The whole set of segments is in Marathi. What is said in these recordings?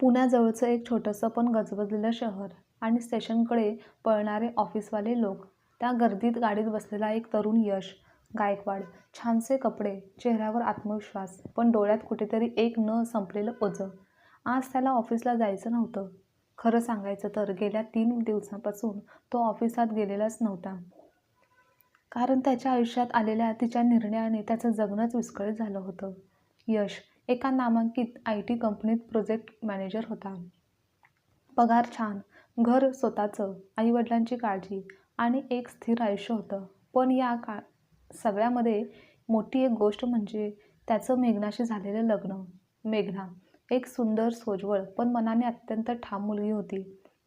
पुण्याजवळचं एक छोटंसं पण गजबजलेलं शहर आणि स्टेशनकडे पळणारे ऑफिसवाले लोक. त्या गर्दीत गाडीत बसलेला एक तरुण यश. गायकवाड. छानसे कपडे. चेहऱ्यावर आत्मविश्वास. पण डोळ्यात कुठेतरी एक न संपलेलं ओझं. आज त्याला ऑफिसला जायचं नव्हतं. खरं सांगायचं तर गेल्या तीन दिवसांपासून तो ऑफिसात गेलेलाच नव्हता. कारण त्याच्या आयुष्यात आलेल्या तिच्या निर्णयाने त्याचं जगणंच विस्कळीत झालं होतं. यश एका नामांकित आय टी कंपनीत प्रोजेक्ट मॅनेजर होता. पगार छान घर स्वतःचं आईवडिलांची काळजी आणि एक स्थिर आयुष्य होतं. पण या का सगळ्यामध्ये मोठी एक गोष्ट म्हणजे त्याचं मेघनाशी झालेलं लग्न. मेघना एक सुंदर सोज्वळ पण मनाने अत्यंत ठाम मुलगी होती.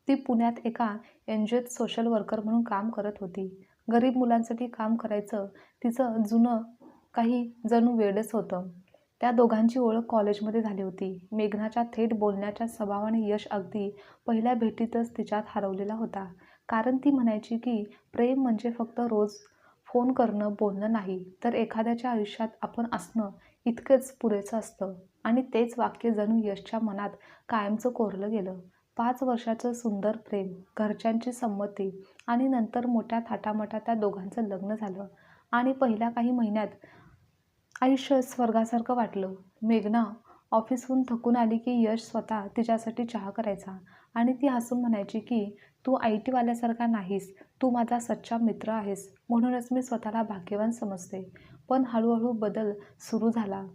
ती पुण्यात एका एन जी ओत सोशल वर्कर म्हणून काम करत होती. गरीब मुलांसाठी काम करायचं तिचं जुनं काही जणू वेडच होतं. त्या दोघांची ओळख कॉलेजमध्ये झाली होती. मेघनाच्या थेट बोलण्याच्या स्वभावाने यश अगदी पहिल्या भेटीतच तिच्यात हरवलेला होता. कारण ती म्हणायची की प्रेम म्हणजे फक्त रोज फोन करणं बोलणं नाही. तर एखाद्याच्या आयुष्यात आपण असणं इतकंच पुरेसं असतं. आणि तेच वाक्य जणू यशच्या मनात कायमचं कोरलं गेलं. पाच वर्षाचं सुंदर प्रेम घरच्यांची संमती आणि नंतर मोठ्या थाटामाटात त्या दोघांचं लग्न झालं. आणि पहिल्या काही महिन्यात आयुष्य स्वर्गासारखं वाटलं. मेघना ऑफिसहून थकून आली की यश स्वतः तिच्यासाठी चहा करायचा आणि ती हसून म्हणायची की तू आय टीवाल्यासारखा नाहीस. तू माझा सच्चा मित्र आहेस. म्हणूनच मी स्वतःला भाग्यवान समजते. पण हळूहळू बदल सुरू झाला.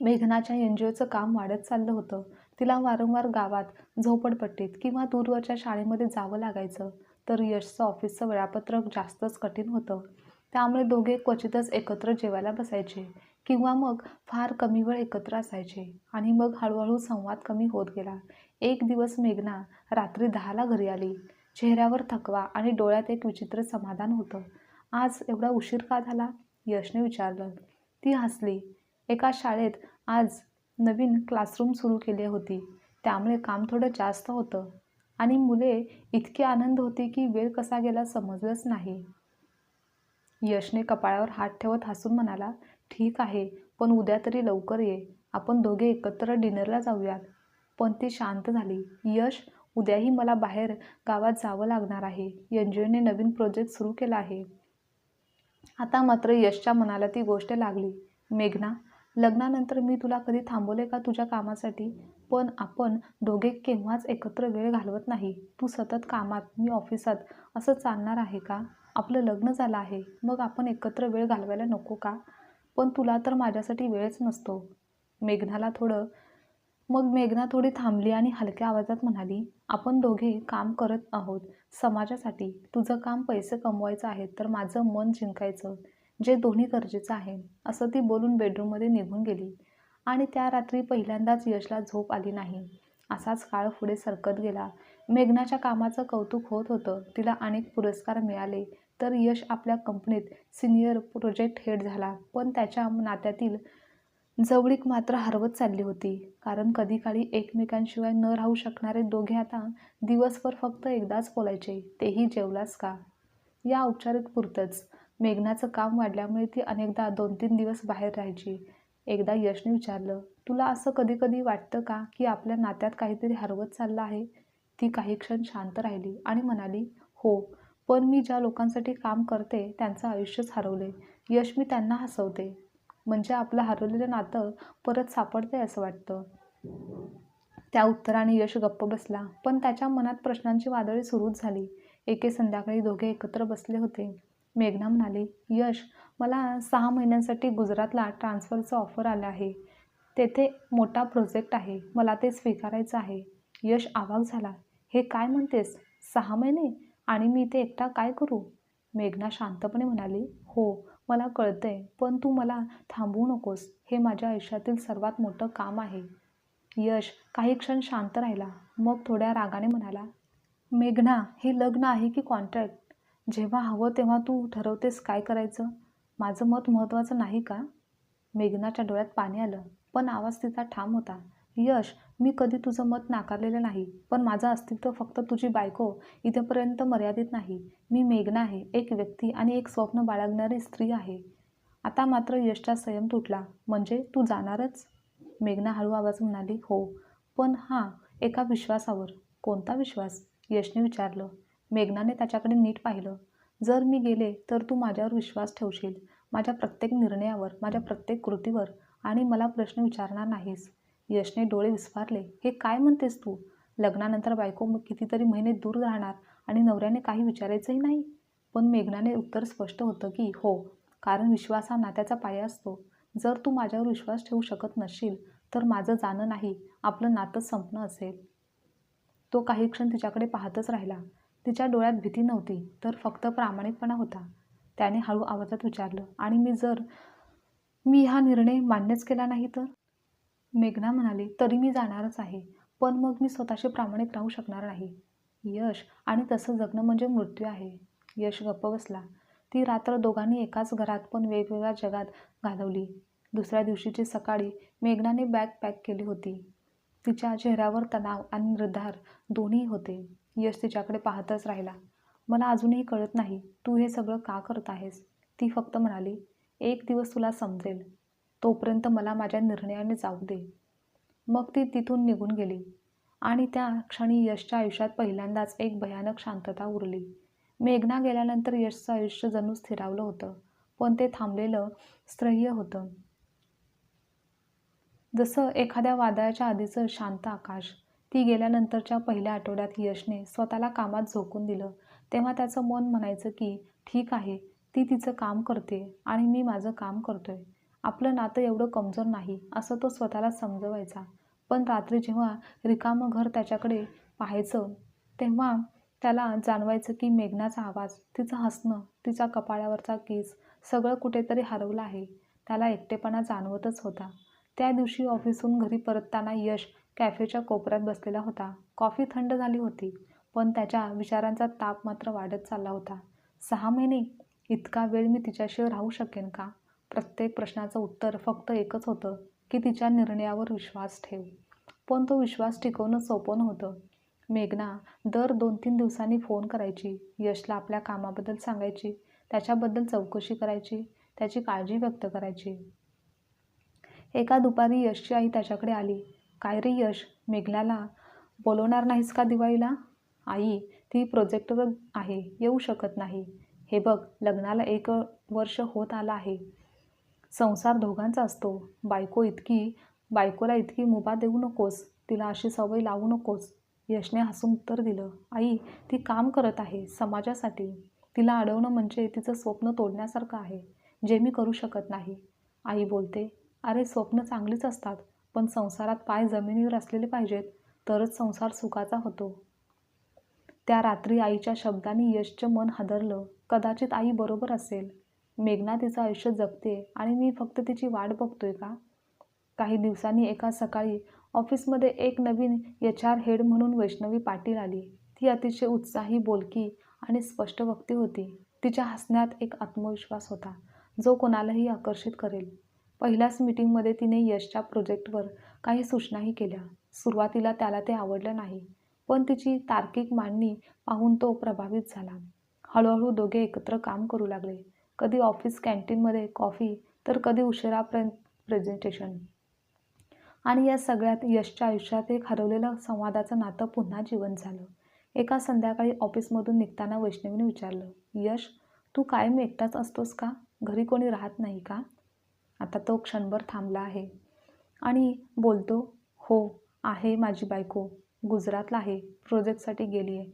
मेघनाच्या एन जी ओचं काम वाढत चाललं होतं. तिला वारंवार गावात झोपडपट्टीत किंवा दूरवरच्या शाळेमध्ये जावं लागायचं. तर यशचं ऑफिसचं वेळापत्रक जास्तच कठीण होतं. त्यामुळे दोघे क्वचितच एकत्र जेवायला बसायचे किंवा मग फार कमी वेळ एकत्र असायचे. आणि मग हळूहळू संवाद कमी होत गेला. एक दिवस मेघना रात्री दहाला घरी आली. चेहऱ्यावर थकवा आणि डोळ्यात एक विचित्र समाधान होतं. आज एवढा उशीर का झाला? यशने विचारलं. ती हसली. एका शाळेत आज नवीन क्लासरूम सुरू केली होती. त्यामुळे काम थोडं जास्त होतं. आणि मुले इतकी आनंद होती की वेळ कसा गेला समजलंच नाही. यशने कपाळावर हात ठेवत हसून म्हणाला ठीक आहे पण उद्या तरी लवकर ये. आपण दोघे एकत्र डिनरला जाऊयात. पण ती शांत झाली. यश उद्याही मला बाहेर गावात जावं लागणार आहे. एन जी ओने नवीन प्रोजेक्ट सुरू केला आहे. आता मात्र यशच्या मनाला ती गोष्ट लागली. मेघना लग्नानंतर मी तुला कधी थांबवले का तुझ्या कामासाठी? पण आपण दोघे केव्हाच एकत्र वेळ घालवत नाही. तू सतत कामात मी ऑफिसात. असं चालणार आहे का? आपलं लग्न झालं आहे. मग आपण एकत्र वेळ घालवायला नको का? पण तुला तर माझ्यासाठी वेळच नसतो. मेघनाला थोडं मग मेघना थोडी थांबली आणि हलक्या आवाजात म्हणाली आपण दोघे काम करत आहोत समाजासाठी. तुझं काम पैसे कमवायचं आहे तर माझं मन जिंकायचं. जे दोन्ही गरजेचं आहे. असं ती बोलून बेडरूममध्ये निघून गेली. आणि त्या रात्री पहिल्यांदाच यशला झोप आली नाही. असाच काळ पुढे सरकत गेला. मेघनाच्या कामाचं कौतुक होत होतं. तिला अनेक पुरस्कार मिळाले. तर यश आपल्या कंपनीत सिनियर प्रोजेक्ट हेड झाला. पण त्याच्या नात्यातील जवळीक मात्र हरवत चालली होती. कारण कधी काळी एकमेकांशिवाय न राहू शकणारे दोघे आता दिवसभर फक्त एकदाच बोलायचे. तेही जेवलास का? या औपचारिक पुरतंच. मेघनाचं काम वाढल्यामुळे ती अनेकदा दोन तीन दिवस बाहेर राहायची. एकदा यशने विचारलं तुला असं कधी कधी वाटतं का की आपल्या नात्यात काहीतरी हरवत चाललं आहे? ती काही क्षण शांत राहिली आणि म्हणाली हो. पण मी ज्या लोकांसाठी काम करते त्यांचं आयुष्यच हरवले. यश मी त्यांना हसवते. म्हणजे आपलं हरवलेलं नातं परत सापडते असं वाटतं. त्या उत्तराने यश गप्प बसला. पण त्याच्या मनात प्रश्नांची वादळी सुरूच झाली. एके संध्याकाळी दोघे एकत्र बसले होते. मेघना म्हणाली यश मला सहा महिन्यांसाठी गुजरातला ट्रान्सफरचं ऑफर आलं आहे. तेथे मोठा प्रोजेक्ट आहे. मला ते स्वीकारायचं आहे. यश आवाक झाला हे काय म्हणतेस? सहा महिने? आणि मी ते एकटा काय करू? मेघना शांतपणे म्हणाली हो मला कळतंय पण तू मला थांबवू नकोस. हे माझ्या आयुष्यातील सर्वात मोठं काम आहे. यश काही क्षण शांत राहिला मग थोड्या रागाने म्हणाला मेघना हे लग्न आहे की कॉन्ट्रॅक्ट जेव्हा हवं तेव्हा तू ठरवतेस काय करायचं? माझं मत महत्त्वाचं नाही का? मेघनाच्या डोळ्यात पाणी आलं पण आवाज तिचा ठाम होता. यश मी कधी तुझं मत नाकारलेलं नाही पण माझं अस्तित्व फक्त तुझी बायको इथेपर्यंत मर्यादित नाही. मी मेघना आहे एक व्यक्ती आणि एक स्वप्न बाळगणारी स्त्री आहे. आता मात्र यशचा संयम तुटला. म्हणजे तू जाणारच? मेघना हळू आवाज म्हणाली हो. पण हां एका विश्वासावर. कोणता विश्वास? यशने विचारलं. मेघनाने त्याच्याकडे नीट पाहिलं. जर मी गेले तर तू माझ्यावर विश्वास ठेवशील. माझ्या प्रत्येक निर्णयावर माझ्या प्रत्येक कृतीवर. आणि मला प्रश्न विचारणार नाहीस. यशने डोळे विस्फारले. हे काय म्हणतेस तू? लग्नानंतर बायको मग कितीतरी महिने दूर राहणार आणि नवऱ्याने काही विचारायचंही नाही पण मेघनाने उत्तर स्पष्ट होतं की हो कारण विश्वास हा नात्याचा पाया असतो. जर तू माझ्यावर विश्वास ठेवू शकत नसशील तर माझं जाणं नाही. आपलं नातं संपणं असेल तो काही क्षण तिच्याकडे पाहतच राहिला. तिच्या डोळ्यात भीती नव्हती तर फक्त प्रामाणिकपणा होता. त्याने हळू आवाजात विचारलं आणि मी जर मी हा निर्णय मान्यच केला नाही तर? मेघना म्हणाली तरी मी जाणारच आहे पण मग मी स्वतःशी प्रामाणिक राहू शकणार नाही. यश आणि तसं जगणं म्हणजे मृत्यू आहे. यश गप्प बसला. ती रात्र दोघांनी एकाच घरात पण वेगवेगळ्या जगात घालवली. दुसऱ्या दिवशीची सकाळी मेघनाने बॅग पॅक केली होती. तिच्या चेहऱ्यावर तणाव आणि निर्धार दोन्ही होते. यश तिच्याकडे पाहतच राहिला. मला अजूनही कळत नाही तू हे सगळं का करत आहेस? ती फक्त म्हणाली एक दिवस तुला समजेल. तोपर्यंत मला माझ्या निर्णयाने जाऊ दे. मग ती तिथून निघून गेली आणि त्या क्षणी यशच्या आयुष्यात पहिल्यांदाच एक भयानक शांतता उरली. मेघना गेल्यानंतर यशचं आयुष्य जणू स्थिरावलं होतं पण ते थांबलेलं स्त्रय्य होतं. जसं एखाद्या वादळाच्या आधीचं शांत आकाश ती गेल्यानंतरच्या पहिल्या आठवड्यात यशने स्वतःला कामात झोकून दिलं तेव्हा त्याचं मन म्हणायचं की ठीक आहे ती तिचं काम करते आणि मी माझं काम करतोय. आपलं नातं एवढं कमजोर नाही असं तो स्वतःला समजवायचा. पण रात्री जेव्हा रिकामं घर त्याच्याकडे पाहायचं तेव्हा त्याला जाणवायचं की मेघनाचा आवाज तिचं हसणं तिचा कपाळावरचा केस सगळं कुठेतरी हरवलं आहे. त्याला एकटेपणा जाणवतच होता. त्या दिवशी ऑफिसहून घरी परतताना यश कॅफेच्या कोपऱ्यात बसलेला होता. कॉफी थंड झाली होती पण त्याच्या विचारांचा ताप मात्र वाढत चालला होता. सहा महिने? इतका वेळ मी तिच्याशिवाय राहू शकेन का? प्रत्येक प्रश्नाचं उत्तर फक्त एकच होतं की तिच्या निर्णयावर विश्वास ठेव. पण तो विश्वास टिकवणं सोपं नव्हतं. मेघना दर दोन तीन दिवसांनी फोन करायची यशला आपल्या कामाबद्दल सांगायची त्याच्याबद्दल चौकशी करायची त्याची काळजी व्यक्त करायची. एका दुपारी यशची आई त्याच्याकडे आली. काय रे यश मेघनाला बोलवणार नाहीस का दिवाळीला? आई ती प्रोजेक्टवर आहे येऊ शकत नाही. हे बघ लग्नाला एक वर्ष होत आलं आहे. संसार दोघांचा असतो. बायको इतकी बायकोला इतकी मुभा देऊ नकोस तिला अशी सवय लावू नकोस. यशने हसून उत्तर दिलं आई ती काम करत आहे समाजासाठी. तिला अडवणं म्हणजे तिचं स्वप्न तोडण्यासारखं आहे. जे मी करू शकत नाही. आई बोलते अरे स्वप्न चांगलीच असतात पण संसारात पाय जमिनीवर असलेले पाहिजेत तरच संसार सुखाचा होतो. त्या रात्री आईच्या शब्दांनी यशचं मन हादरलं. कदाचित आई बरोबर असेल. मेघना तिचं आयुष्य जगते आणि मी फक्त तिची वाट बघतोय का? काही दिवसांनी एका सकाळी ऑफिसमध्ये एक नवीन एच आर हेड म्हणून वैष्णवी पाटील आली. ती अतिशय उत्साही बोलकी आणि स्पष्ट वक्ती होती. तिच्या हसण्यात एक आत्मविश्वास होता जो कोणालाही आकर्षित करेल. पहिल्याच मीटिंगमध्ये तिने यशच्या प्रोजेक्टवर काही सूचनाही केल्या. सुरुवातीला त्याला ते आवडलं नाही पण तिची तार्किक मांडणी पाहून तो प्रभावित झाला. हळूहळू दोघे एकत्र काम करू लागले. कधी ऑफिस कॅन्टीनमध्ये कॉफी तर कधी उशिरापर्यंत प्रेझेंटेशन आणि या सगळ्यात यशच्या आयुष्यात एक हरवलेलं संवादाचं नातं पुन्हा जिवंत झालं. एका संध्याकाळी ऑफिसमधून निघताना वैष्णवीने विचारलं यश तू कायम एकटाच असतोस का? घरी कोणी राहत नाही का? आता तो क्षणभर थांबला आहे. आणि बोलतो हो आहे माझी बायको गुजरातला आहे प्रोजेक्टसाठी गेली आहे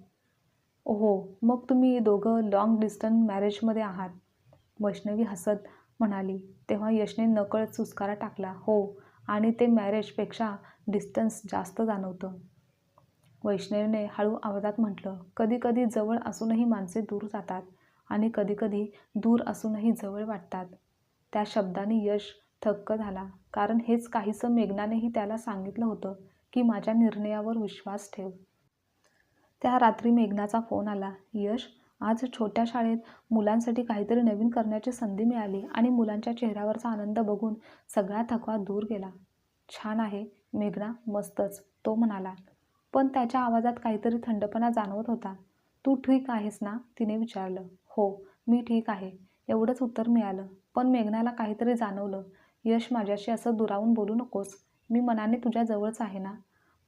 हो मग तुम्ही दोघं लाँग डिस्टन्स मॅरेजमध्ये आहात. वैष्णवी हसत म्हणाली तेव्हा यशने नकळत सुस्कारा टाकला हो. आणि ते मॅरेजपेक्षा डिस्टन्स जास्त जाणवतं. वैष्णवीने हळू आवाजात म्हटलं कधीकधी जवळ असूनही माणसे दूर जातात आणि कधीकधी दूर असूनही जवळ वाटतात. त्या शब्दाने यश थक्क झाला कारण हेच काहीसं मेघनानेही त्याला सांगितलं होतं की माझ्या निर्णयावर विश्वास ठेव. त्या रात्री मेघनाचा फोन आला. यश आज छोट्या शाळेत मुलांसाठी काहीतरी नवीन करण्याची संधी मिळाली आणि मुलांच्या चेहऱ्यावरचा आनंद बघून सगळा थकवा दूर गेला. छान आहे मेघना मस्तच तो म्हणाला. पण त्याच्या आवाजात काहीतरी थंडपणा जाणवत होता. तू ठीक आहेस ना? तिने विचारलं. हो मी ठीक आहे एवढंच उत्तर मिळालं. पण मेघनाला काहीतरी जाणवलं. यश माझ्याशी असं दुरावून बोलू नकोस. मी मनाने तुझ्या जवळच आहे ना?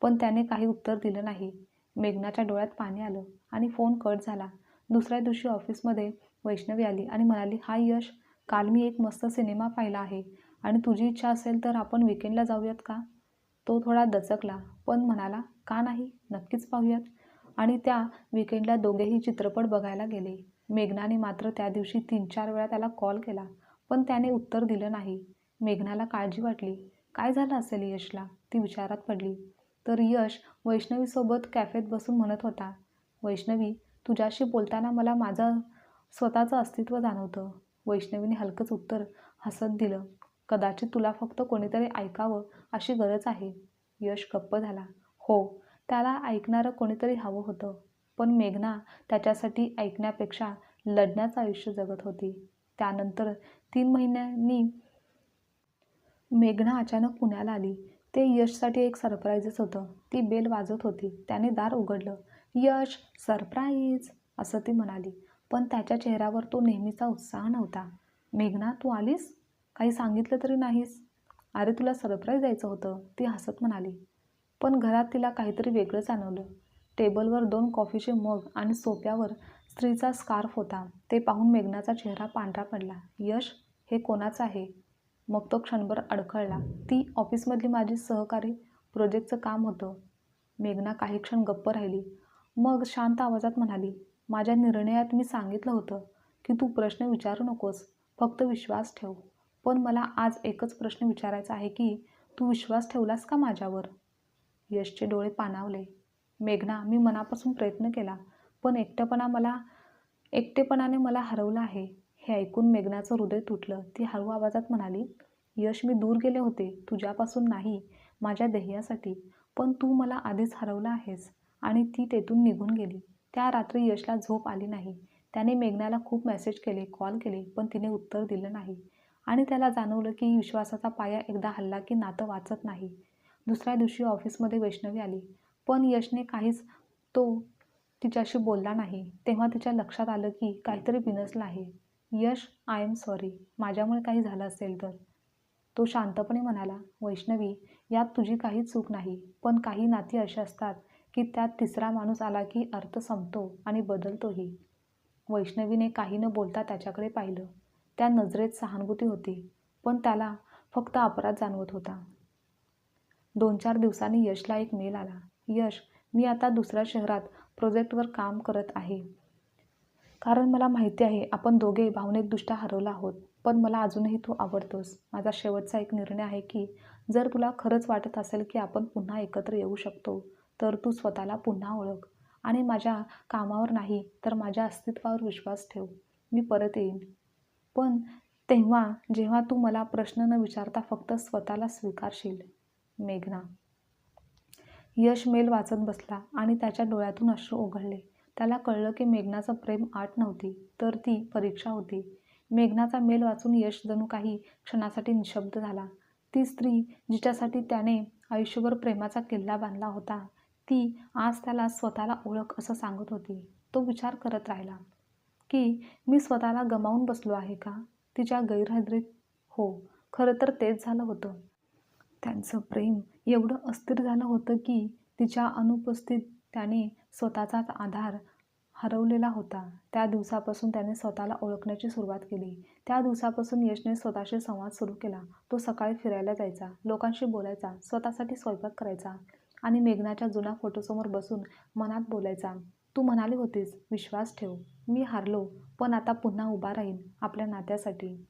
पण त्याने काही उत्तर दिलं नाही. मेघनाच्या डोळ्यात पाणी आलं आणि फोन कट झाला. दुसऱ्या दिवशी ऑफिसमध्ये वैष्णवी आली आणि म्हणाली हाय यश काल मी एक मस्त सिनेमा पाहिला आहे. आणि तुझी इच्छा असेल तर आपण विकेंडला जाऊयात का? तो थोडा दचकला पण म्हणाला का नाही नक्कीच पाहूयात. आणि त्या विकेंडला दोघेही चित्रपट बघायला गेले. मेघनाने मात्र त्या दिवशी तीन चार वेळा त्याला कॉल केला पण त्याने उत्तर दिलं नाही. मेघनाला काळजी वाटली. काय झालं असेल यशला? ती विचारात पडली. तर यश वैष्णवीसोबत कॅफेत बसून म्हणत होता वैष्णवी तुझ्याशी बोलताना मला माझं स्वतःचं अस्तित्व जाणवतं. वैष्णवीने हलकंच उत्तर हसत दिलं. कदाचित तुला फक्त कोणीतरी ऐकावं अशी गरज आहे. यश गप्प झाला. हो त्याला ऐकणारं कोणीतरी हवं होतं. पण मेघना त्याच्यासाठी ऐकण्यापेक्षा लढण्याचं आयुष्य जगत होती. त्यानंतर तीन महिन्यांनी मेघना अचानक पुण्याला आली. ते यशसाठी एक सरप्राईजच होतं. ती बेल वाजत होती. त्याने दार उघडलं. यश सरप्राईज असं ती म्हणाली. पण त्याच्या चेहऱ्यावर तो नेहमीचा उत्साह नव्हता. मेघना तू आलीस? काही सांगितलं तरी नाहीस. अरे तुला सरप्राईज द्यायचं होतं ती हसत म्हणाली. पण घरात तिला काहीतरी वेगळं जाणवलं टेबलवर दोन कॉफीचे मग आणि सोप्यावर स्त्रीचा स्कार्फ होता. ते पाहून मेघनाचा चेहरा पांढरा पडला. यश हे कोणाचं आहे? मग तो क्षणभर अडखळला. ती ऑफिसमधली माझी सहकारी प्रोजेक्टचं काम होतं. मेघना काही क्षण गप्प राहिली. मग शांत आवाजात म्हणाली माझ्या निर्णयात मी सांगितलं होतं की तू प्रश्न विचारू नकोस फक्त विश्वास ठेव. पण मला आज एकच प्रश्न विचारायचा आहे की तू विश्वास ठेवलास का माझ्यावर? यशचे डोळे पाणावले. मेघना मी मनापासून प्रयत्न केला पण एकटेपणा मला एकटेपणाने मला हरवलं आहे. हे ऐकून मेघनाचं हृदय तुटलं. ती हळू आवाजात म्हणाली यश मी दूर गेले होते तुझ्यापासून नाही माझ्या ध्येयासाठी पण तू मला आधीच हरवलं आहेस. आणि ती तेथून निघून गेली. त्या रात्री यशला झोप आली नाही. त्याने मेघनाला खूप मेसेज केले कॉल केले पण तिने उत्तर दिलं नाही. आणि त्याला जाणवलं की विश्वासाचा पाया एकदा हल्ला की नातं वाचत नाही. दुसऱ्या दिवशी ऑफिसमध्ये वैष्णवी आली. पण यशने काहीच तो तिच्याशी बोलला नाही. तेव्हा तिच्या लक्षात आलं की काहीतरी बिनसलं आहे. यश आय एम सॉरी माझ्यामुळे काही झालं असेल तर? तो शांतपणे म्हणाला वैष्णवी यात तुझी काही चूक नाही. पण काही नाती अशी असतात की त्यात तिसरा माणूस आला की अर्थ संपतो आणि बदलतोही. वैष्णवीने काही न बोलता त्याच्याकडे पाहिलं. त्या नजरेत सहानुभूती होती पण त्याला फक्त अपराध जाणवत होता. दोन चार दिवसांनी यशला एक मेल आला. यश मी आता दुसऱ्या शहरात प्रोजेक्टवर काम करत आहे. कारण मला माहिती आहे आपण दोघे भावनिकदृष्ट्या हरवला आहोत पण मला अजूनही तू आवडतोस. माझा शेवटचा एक निर्णय आहे की जर तुला खरंच वाटत असेल की आपण पुन्हा एकत्र येऊ शकतो तर तू स्वतःला पुन्हा ओळख. आणि माझ्या कामावर नाही तर माझ्या अस्तित्वावर विश्वास ठेव. मी परत येईन. पण तेव्हा जेव्हा तू मला प्रश्न न विचारता फक्त स्वतःला स्वीकारशील मेघना. यश मेल वाचत बसला आणि त्याच्या डोळ्यातून अश्रू ओघळले. त्याला कळलं की मेघनाचं प्रेम आट नव्हती तर ती परीक्षा होती. मेघनाचा मेल वाचून यश जणू काही क्षणासाठी निशब्द झाला. ती स्त्री जिच्यासाठी त्याने आयुष्यभर प्रेमाचा किल्ला बांधला होता ती आज त्याला स्वतःला ओळख असं सांगत होती. तो विचार करत राहिला की मी स्वतःला गमावून बसलो आहे का? तिच्या गैरहजरीत हो खरं तर तेच झालं होतं. त्यांचं प्रेम एवढं अस्थिर झालं होतं की तिच्या अनुपस्थित त्याने स्वतःचाच आधार हरवलेला होता. त्या दिवसापासून त्याने स्वतःला ओळखण्याची सुरुवात केली. त्या दिवसापासून यशने स्वतःशी संवाद सुरू केला. तो सकाळी फिरायला जायचा लोकांशी बोलायचा स्वतःसाठी स्वयंपाक करायचा. आणि मेघनाच्या जुन्या फोटोसमोर बसून मनात बोलायचा तू म्हणाली होतीस विश्वास ठेव मी हारलो पण आता पुन्हा उभा राहीन आपल्या नात्यासाठी.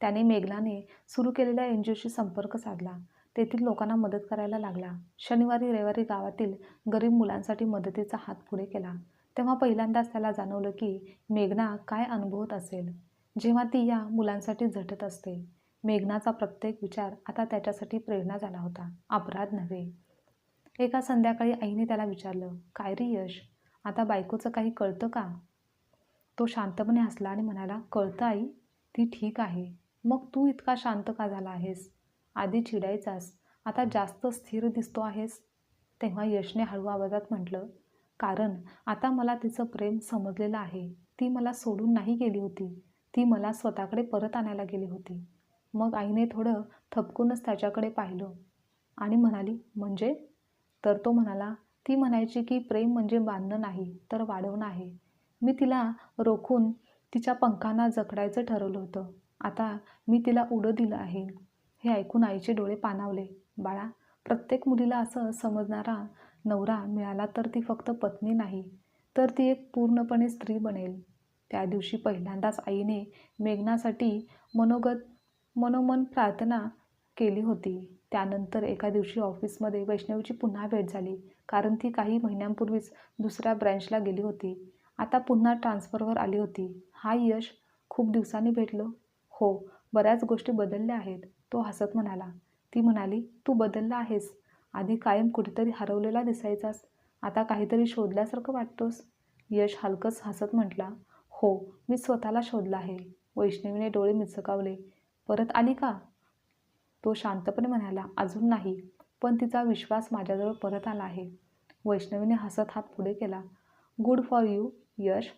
त्याने मेघनाने सुरू केलेल्या एन जी ओशी संपर्क साधला. तेथील लोकांना मदत करायला लागला. शनिवारी रविवारी गावातील गरीब मुलांसाठी मदतीचा हात पुढे केला. तेव्हा पहिल्यांदाच त्याला जाणवलं की मेघना काय अनुभवत असेल. जेव्हा ती या मुलांसाठी झटत असते मेघनाचा प्रत्येक विचार आता त्याच्यासाठी प्रेरणा झाला होता. अपराध नव्हे. एका संध्याकाळी आईने त्याला विचारलं काय रे यश? आता बायकोचं काही कळतं का? तो शांतपणे हसला आणि म्हणाला कळतं आई ती ठीक आहे. मग तू इतका शांत का झाला आहेस? आधी चिडायचास आता जास्त स्थिर दिसतो आहेस. तेव्हा यशने हळू आवाजात म्हटलं कारण आता मला तिचं प्रेम समजलेलं आहे. ती मला सोडून नाही गेली होती. ती मला स्वतःकडे परत आणायला गेली होती. मग आईने थोडं थपकूनच त्याच्याकडे पाहिलं आणि म्हणाली म्हणजे? तर तो म्हणाला ती म्हणायची की प्रेम म्हणजे बांधणं नाही तर वाढवणं आहे. मी तिला रोखून तिच्या पंखांना जकडायचं ठरवलं होतं. आता मी तिला उडं दिलं आहे. हे ऐकून आईचे डोळे पाणावले. बाळा प्रत्येक मुलीला असं समजणारा नवरा मिळाला तर ती फक्त पत्नी नाही तर ती एक पूर्णपणे स्त्री बनेल. त्या दिवशी पहिल्यांदाच आईने मेघनासाठी मनोगत मनोमन प्रार्थना केली होती. त्यानंतर एका दिवशी ऑफिसमध्ये वैष्णवीची पुन्हा भेट झाली कारण ती काही महिन्यांपूर्वीच दुसऱ्या ब्रँचला गेली होती. आता पुन्हा ट्रान्सफरवर आली होती. हा यश खूप दिवसांनी भेटलो. हो बऱ्याच गोष्टी बदलल्या आहेत तो हसत म्हणाला. ती म्हणाली तू बदलला आहेस. आधी कायम कुठेतरी हरवलेला दिसायचास. आता काहीतरी शोधल्यासारखं वाटतोस. यश हलकंच हसत म्हटला हो मी स्वतःला शोधला आहे. वैष्णवीने डोळे मिचकावले. परत आली का? तो शांतपणे म्हणाला अजून नाही पण तिचा विश्वास माझ्याजवळ परत आला आहे. वैष्णवीने हसत हात पुढे केला. Good for you Yash.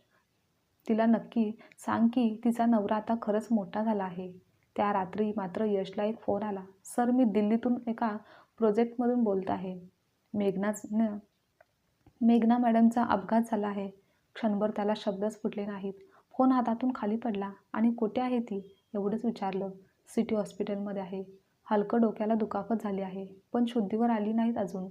तिला नक्की सांग की तिचा नवरा आता खरंच मोठा झाला आहे. त्या रात्री मात्र यशला एक फोन आला. सर मी दिल्लीतून एका प्रोजेक्टमधून बोलत आहे. मेघनाचं मेघना मॅडमचा अपघात झाला आहे. क्षणभर त्याला शब्दच फुटले नाहीत. फोन हातातून खाली पडला आणि कुठे आहे ती? एवढंच विचारलं. सिटी हॉस्पिटलमध्ये आहे. हलकं डोक्याला दुखापत झाली आहे पण शुद्धीवर आली नाहीत अजून.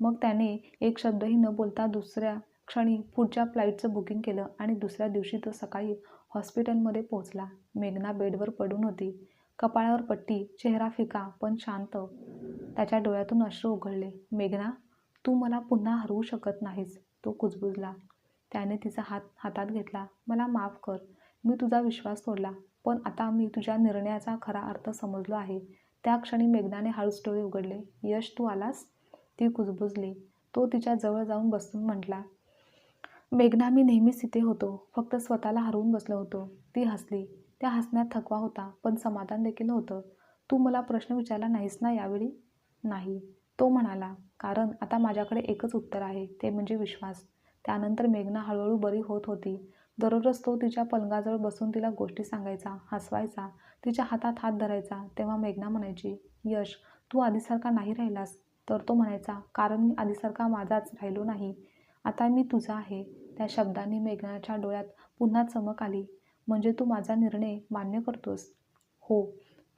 मग त्याने एक शब्दही न बोलता दुसऱ्या क्षणी पुढच्या फ्लाईटचं बुकिंग केलं आणि दुसऱ्या दिवशी तो सकाळी हॉस्पिटलमध्ये पोहोचला. मेघना बेडवर पडून होती. कपाळावर पट्टी चेहरा फिका पण शांत. त्याच्या डोळ्यातून अश्रू उघडले. मेघना तू मला पुन्हा हरवू शकत नाहीस तो कुजबुजला. त्याने तिचा हात हातात घेतला. मला माफ कर. मी तुझा विश्वास तोडला. पण आता मी तुझ्या निर्णयाचा खरा अर्थ समजलो आहे. त्या क्षणी मेघनाने हळूच डोळे उघडले. यश तू आलास? ती कुजबुजली. तो तिच्या जवळ जाऊन बसून म्हटला मेघना मी नेहमीच तिथे होतो. फक्त स्वतःला हरवून बसलो होतो. ती हसली. त्या हसण्यात थकवा होता पण समाधान देखील होतं. तू मला प्रश्न विचारला नाहीस ना यावेळी? नाही. तो म्हणाला कारण आता माझ्याकडे एकच उत्तर आहे. ते म्हणजे विश्वास. त्यानंतर मेघना हळूहळू बरी होत होती. दररोज तो तिच्या पलंगाजवळ बसून तिला गोष्टी सांगायचा हसवायचा तिच्या हातात हात धरायचा तेव्हा मेघना म्हणायची यश तू आधीसारखा नाही राहिलास. तर तो म्हणायचा कारण मी आधीसारखा माझाच राहिलो नाही. आता मी तुझा आहे. त्या शब्दांनी मेघनाच्या डोळ्यात पुन्हा चमक आली. म्हणजे तू माझा निर्णय मान्य करतोस? हो.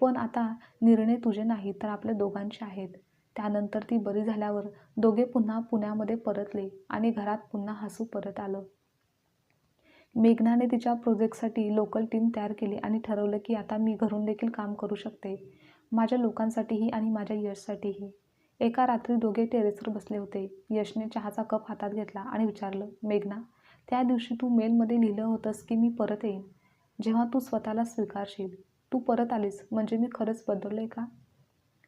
पण आता निर्णय तुझे नाही तर आपल्या दोघांचे आहेत. त्यानंतर ती बरी झाल्यावर दोघे पुन्हा पुण्यामध्ये परतले आणि घरात पुन्हा हसू परत आलं. मेघनाने तिच्या प्रोजेक्टसाठी लोकल टीम तयार केली आणि ठरवलं की आता मी घरून देखील काम करू शकते. माझ्या लोकांसाठीही आणि माझ्या यशसाठीही. एका रात्री दोघे टेरेसवर बसले होते. यशने चहाचा कप हातात घेतला आणि विचारलं मेघना त्या दिवशी तू मेलमध्ये लिहिलं होतंस की मी परत येईन? जेव्हा तू स्वतःला स्वीकारशील तू परत आलीस म्हणजे मी खरंच बदललो आहे का?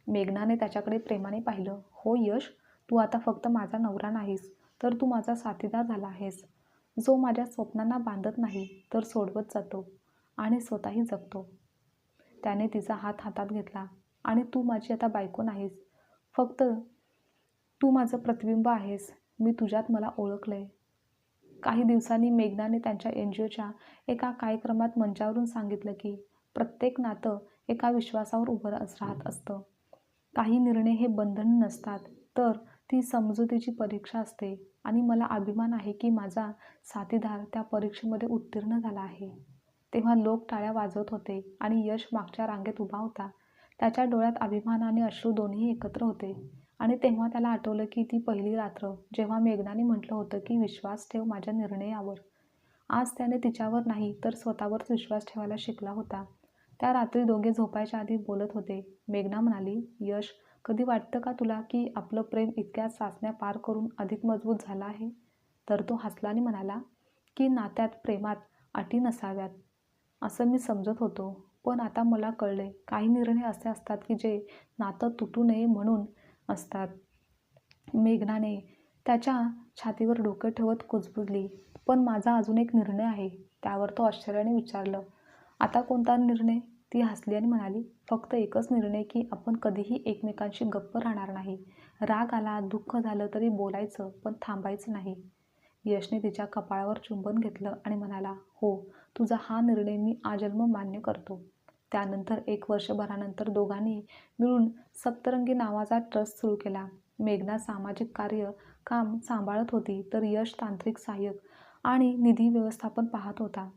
मेघनाने त्याच्याकडे प्रेमाने पाहिलं हो यश तू आता फक्त माझा नवरा नाहीस तर तू माझा साथीदार झाला आहेस. जो माझ्या स्वप्नांना बांधत नाही तर सोडवत जातो आणि स्वतःही जगतो. त्याने तिचा हात हातात घेतला आणि तू माझी आता बायको नाहीस. फक्त तू माझं प्रतिबिंब आहेस. मी तुझ्यात मला ओळखलं आहे काही दिवसांनी मेघनाने त्यांच्या एन जी ओच्या एका कार्यक्रमात मंचावरून सांगितलं की प्रत्येक नातं एका विश्वासावर उभं राहत असतं. काही निर्णय हे बंधन नसतात. तर ती समजुतीची परीक्षा असते आणि मला अभिमान आहे की माझा साथीदार त्या परीक्षेमध्ये उत्तीर्ण झाला आहे. तेव्हा लोक टाळ्या वाजवत होते आणि यश मागच्या रांगेत उभा होता. त्याच्या डोळ्यात अभिमान आणि अश्रू दोन्ही एकत्र होते आणि तेव्हा त्याला आठवलं की ती पहिली रात्र जेव्हा मेघनाने म्हटलं होतं की विश्वास ठेव माझ्या निर्णयावर. आज त्याने तिच्यावर नाही तर स्वतःवरच विश्वास ठेवायला शिकला होता. त्या रात्री दोघे झोपायच्या आधी बोलत होते. मेघना म्हणाली यश कधी वाटतं का तुला की आपलं प्रेम इतक्या चाचण्या पार करून अधिक मजबूत झालं आहे? तर तो हसलाने म्हणाला की नात्यात प्रेमात अटी नसाव्यात. असं मी समजत होतो. पण आता मला कळले काही निर्णय असे असतात की जे नातं तुटू नये म्हणून असतात. मेघनाने त्याच्या छातीवर डोकं ठेवत कुजबुजली पण माझा अजून एक निर्णय आहे. त्यावर तो आश्चर्याने विचारलं आता कोणता निर्णय? ती हसली आणि म्हणाली फक्त एकच निर्णय की आपण कधीही एकमेकांशी गप्प राहणार नाही. राग आला दुःख झालं तरी बोलायचं पण थांबायचं नाही. यशने तिच्या कपाळावर चुंबन घेतलं आणि म्हणाला हो तुझा हा निर्णय मी आजन्म मान्य करतो. त्यानंतर एक वर्षभरानंतर दोघांनी मिळून सप्तरंगी नावाचा ट्रस्ट सुरू केला. मेघना सामाजिक कार्य काम सांभाळत होती तर यश तांत्रिक सहाय्यक आणि निधी व्यवस्थापन पाहत होता.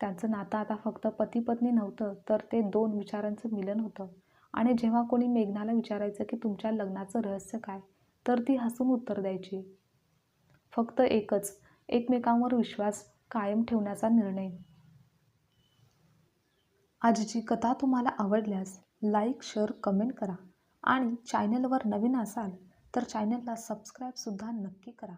त्यांचं नातं आता फक्त पती पत्नी नव्हतं तर ते दोन विचारांचं मिलन होतं. आणि जेव्हा कोणी मेघनाला विचारायचं की तुमच्या लग्नाचं रहस्य काय तर ती हसून उत्तर द्यायची. फक्त एकच एकमेकांवर विश्वास कायम ठेवण्याचा निर्णय. आजची कथा तुम्हाला आवडल्यास लाईक शेअर कमेंट करा. आणि चॅनलवर नवीन असाल तर चॅनलला सबस्क्राईबसुद्धा नक्की करा.